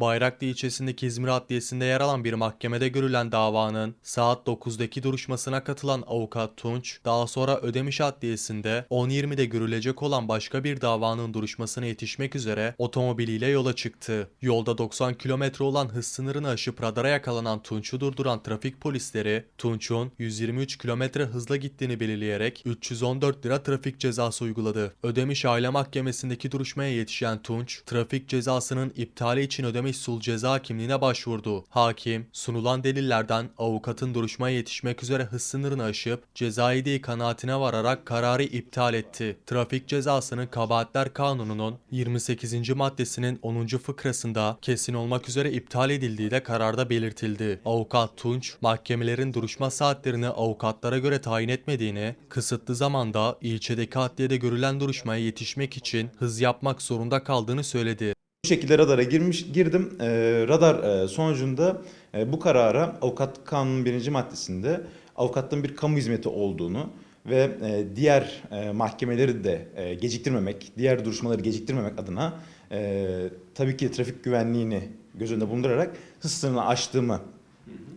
Bayraklı ilçesindeki İzmir Adliyesi'nde yer alan bir mahkemede görülen davanın saat 9'daki duruşmasına katılan avukat Tunç, daha sonra Ödemiş Adliyesi'nde 10.20'de görülecek olan başka bir davanın duruşmasına yetişmek üzere otomobiliyle yola çıktı. Yolda 90 kilometre olan hız sınırını aşıp radara yakalanan Tunç'u durduran trafik polisleri, Tunç'un 123 kilometre hızla gittiğini belirleyerek 314 lira trafik cezası uyguladı. Ödemiş Aile Mahkemesi'ndeki duruşmaya yetişen Tunç, trafik cezasının iptali için Ödemiş Sul Ceza Hakimliğine başvurdu. Hakim, sunulan delillerden avukatın duruşmaya yetişmek üzere hız sınırını aşıp ceza yediği kanaatine vararak kararı iptal etti. Trafik cezasının Kabahatler Kanunu'nun 28. maddesinin 10. fıkrasında kesin olmak üzere iptal edildiği de kararda belirtildi. Avukat Tunç, mahkemelerin duruşma saatlerini avukatlara göre tayin etmediğini, kısıtlı zamanda ilçedeki adliyede görülen duruşmaya yetişmek için hız yapmak zorunda kaldığını söyledi. Bu şekilde radara girmiş girdim. Ee, radar e, sonucunda e, bu karara avukat kanunun birinci maddesinde avukatlığın bir kamu hizmeti olduğunu ve e, diğer e, mahkemeleri de e, geciktirmemek, diğer duruşmaları geciktirmemek adına e, tabii ki trafik güvenliğini göz önünde bulundurarak hız sınırını aştığımı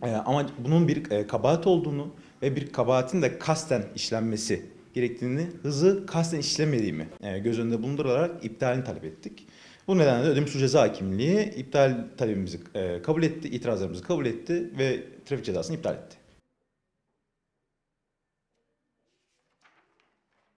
e, ama bunun bir e, kabahat olduğunu ve bir kabahatin de kasten işlenmesi gerektiğini, hızı kasten işlemediğimi e, göz önünde bulundurarak iptalini talep ettik. Bu nedenle de Ödemiş Suç Ceza Hakimliği iptal talebimizi e, kabul etti, itirazlarımızı kabul etti ve trafik cezasını iptal etti.